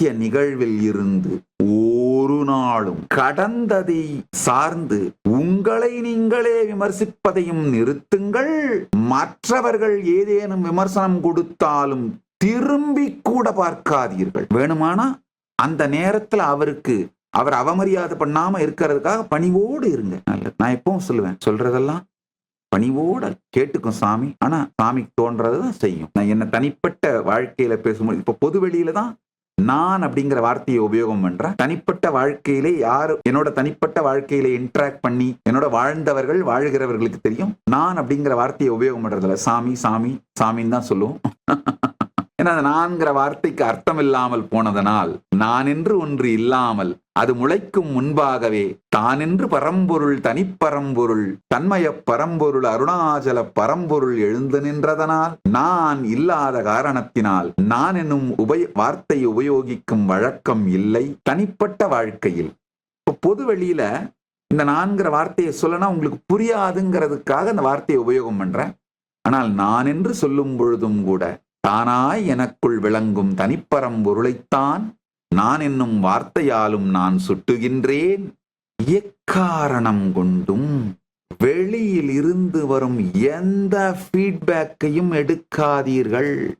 நித்திய நிகழ்வில் இருந்து ஒரு நாளும் கடந்ததை சார்ந்து உங்களை நீங்களே விமர்சிப்பதையும் நிறுத்துங்கள். மற்றவர்கள் ஏதேனும் விமர்சனம் கொடுத்தாலும் திரும்பி கூட பார்க்காதீர்கள். வேணுமானா அந்த நேரத்துல அவருக்கு அவர் அவமரியாதை பண்ணாம இருக்கிறதுக்காக பணிவோடு இருங்க. நல்லது. நான் எப்பவும் சொல்லுவேன் சொல்றதெல்லாம் பணிவோட கேட்டுக்கும் சாமி. ஆனா சாமிக்கு தோன்றதுதான் செய்யும். நான் என்ன தனிப்பட்ட வாழ்க்கையில பேசும்போது இப்ப பொது வெளியில தான் நான் அப்படிங்கிற வார்த்தையை உபயோகம் பண்றேன் தனிப்பட்ட வாழ்க்கையிலே யாரு என்னோட தனிப்பட்ட வாழ்க்கையில இன்ட்ராக்ட் பண்ணி என்னோட வாழ்ந்தவர்கள் வாழ்கிறவர்களுக்கு தெரியும். நான் அப்படிங்கிற வார்த்தையை உபயோகம் பண்றதுல சாமி சாமி சாமின்னு தான் சொல்லுவோம். ஏன்னா அந்த நான்கிற வார்த்தைக்கு அர்த்தம் இல்லாமல் போனதனால் நான் என்று ஒன்று இல்லாமல் அது முளைக்கும் முன்பாகவே தானென்று பரம்பொருள் தனிப்பரம்பொருள் தன்மய பரம்பொருள் அருணாச்சல பரம்பொருள் எழுந்து நின்றதனால் நான் இல்லாத காரணத்தினால் நான் என்னும் உபய வார்த்தை உபயோகிக்கும் வழக்கம் இல்லை தனிப்பட்ட வாழ்க்கையில். இப்போ பொது வெளியில இந்த நான்கிற வார்த்தையை சொல்லனா உங்களுக்கு புரியாதுங்கிறதுக்காக அந்த வார்த்தையை உபயோகம் பண்றேன். ஆனால் நான் என்று சொல்லும் பொழுதும் கூட தானாய் எனக்குள் விளங்கும் தனிப்பரம்பொருளைத்தான் நான் என்னும் வார்த்தையாலும் நான் சுட்டுகின்றேன். எக்காரணம் கொண்டும் வெளியில் இருந்து வரும் எந்த ஃபீட்பேக்கையும் எடுக்காதீர்கள்.